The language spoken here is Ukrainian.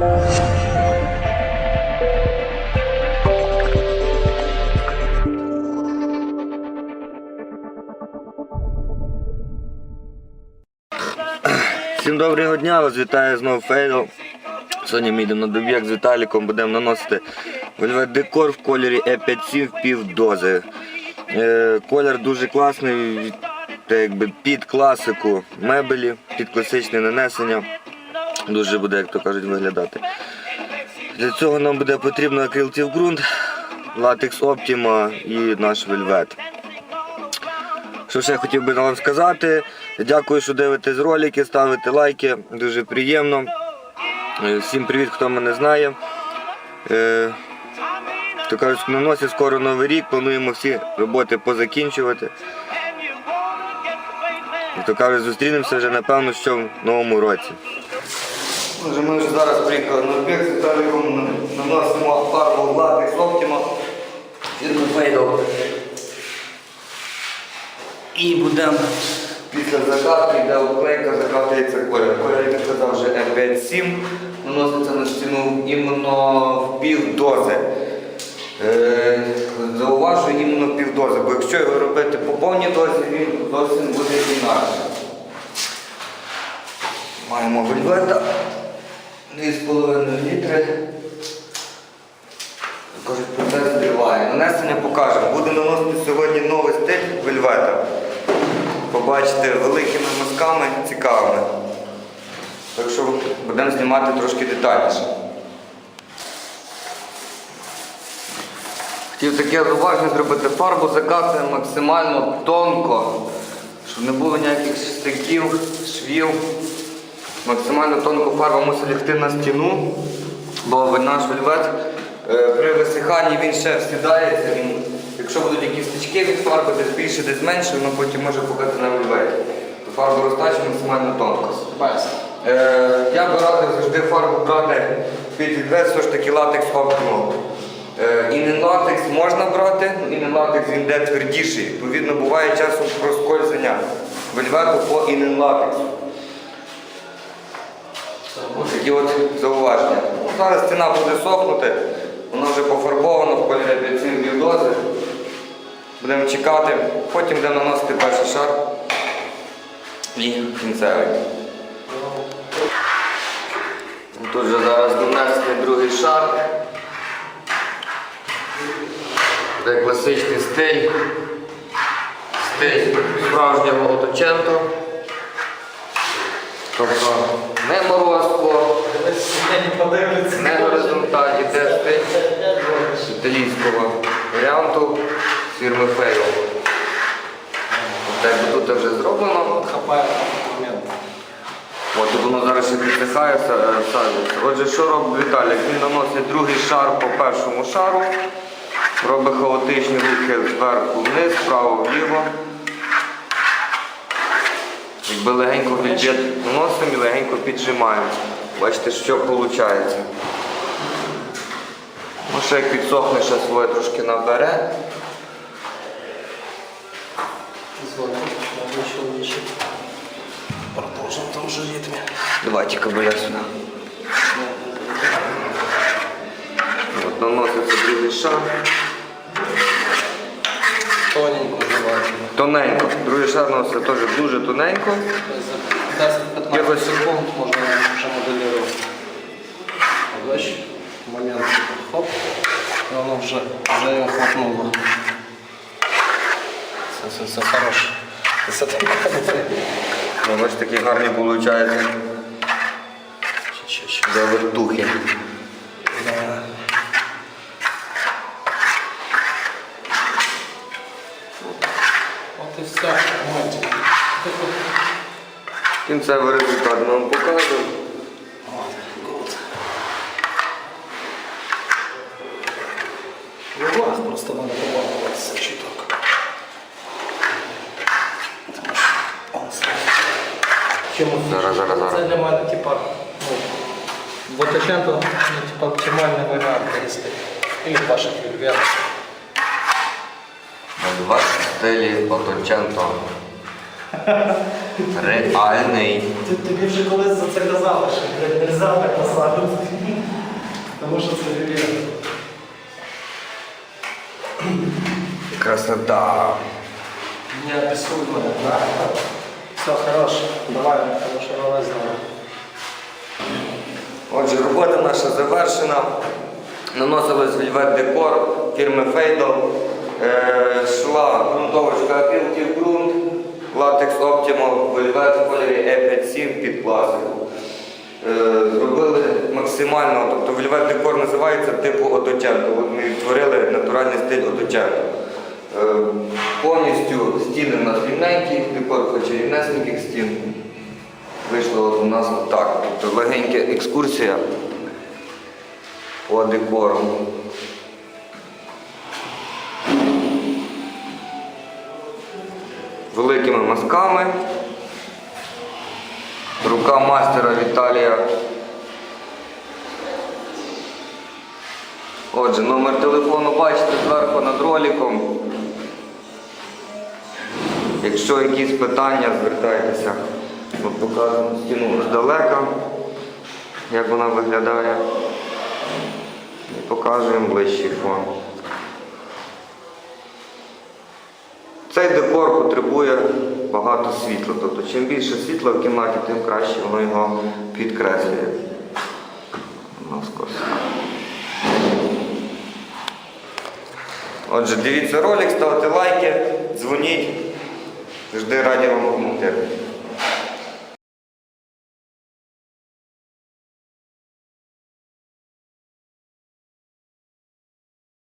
Всім доброго дня, вас вітаю знову Фейдл. Сьогодні ми йдемо на доб'єк з Віталіком, будемо наносити вельвет декор в кольорі E57 в пів дози. Е, колір дуже класний, та якби під класику мебелі, під класичне нанесення. Дуже буде, як то кажуть, виглядати. Для цього нам буде потрібно акрилтів ґрунт, латекс Optima і наш вельвет. Що ще хотів би вам сказати? Дякую, що дивитесь ролики, ставите лайки, дуже приємно. Е, Всім привіт, хто мене знає. Е, То кажуть, на носі скоро новий рік, плануємо всі роботи позакінчувати. То кажуть, зустрінемося вже напевно, що в новому році. Отже, ми вже зараз приїхали на об'єкт з Віталіком, наносимо фарбу латекс Optima. Фірми Фейдл. І будемо після закатки, йде обклейка, закатується колір. Колір, як я сказав, вже R57, наноситься на стіну іменно в пів дози. Е, зауважую іменно пів дози, бо якщо його робити по повній дозі, він зовсім буде інакше. Маємо вельвета 2,5 літри. Кажуть, процес триває. Нанесення покажемо. Буде наносити сьогодні новий стиль вельвета. Побачите великими мазками, цікавими. Так що будемо знімати трошки детальніше. Хотів таке зауваження зробити фарбу, закатуємо максимально тонко, щоб не було ніяких стиків, швів. Максимально тонко фарба мусить лягти на стіну, бо наш вельвет при висиханні він ще всідається. Він, якщо будуть якісь стички від фарби, десь більше, десь менше, воно потім може пукати на вельветі. То фарбу розтачує максимально тонко. Е, я би радив завжди фарбу брати під відвес, все ж таки латекс Optimum. Е, інен латекс можна брати, ну, інен латекс він йде твердіший. Відповідно, буває часом проскользання вельвету по інен латексу. Ось такі от зауваження. Ну, зараз стіна буде сохнути, вона вже пофарбована в кольорі апельсин дози. Будемо чекати, потім будемо наносити перший шар і кінцевий. Тут вже зараз нанесли другий шар. Це класичний стиль. Стиль справжнього оточенто. Тобто не морозко, не горизонталь, іде стиль італійського варіанту фірми Фейл. Так тут вже зроблено. От воно зараз ще підсихає, са- е, садиться. Отже, що робить Віталік? Він наносить другий шар по першому шару, робить хаотичні рухи зверху вниз, вправо вліво. Якби легенько підб'є наносимо і легенько піджимаємо. Бачите, що виходить. Ну, ще як підсохне, ще своє трошки набере. Продолжим в том же ритме. Давайте кабеля сюди. От наноситься другий шар. Тоненько. Тоненько. Другий шар наноситься теж дуже тоненько. То 10-15 Якось- секунд можно уже моделировать. Дальше момент хоп, и оно уже захватнуло. Все, все, все, хорош. Высота. Ну, бачите, такі гарні виходить Чуть-чуть. завертухи. Да. Вот и все. Понимаете? Кінцевий результат ми вам покажемо. Просто. Потому что он Зараз, зараз, зараз. Це для мене, типа, ну, в Оточенто, ну, типа, оптимальний варіант їсти. Или вельветов. На два стилі Оточенто. Реальний. Ти- Тобі вже колись за це казали, що блядь, нельзя так поставити. Тому що це вірно. Красота. Не обессудь мене, да? Все, хорош. Давай, тому що вона знає. Отже, робота наша завершена. Наносилось вельвет декор фірми Фейдл. Е, шла ґрунтовочка Акрилків ґрунт, латекс Optimo, вельвет в кольорі E57 під пластику. Е, зробили максимально, тобто вельвет декор називається типу Оточенко. Ми відтворили натуральний стиль Оточенко. Е, повністю стіни у нас рівненькі, декор хоче рівнесеньких стін. Вийшло у нас так. Тобто легенька екскурсія по декору. Великими мазками. Рука мастера Віталія. Отже, номер телефону бачите зверху над роликом. Якщо якісь питання, звертайтеся. Ми покажемо стіну здалека, як вона виглядає. І покажемо ближчий фон. Цей декор потребує багато світла. Тобто, чим більше світла в кімнаті, тим краще воно його підкреслює. Отже, дивіться ролик, ставте лайки, дзвоніть. Завжди раді вам допомогти.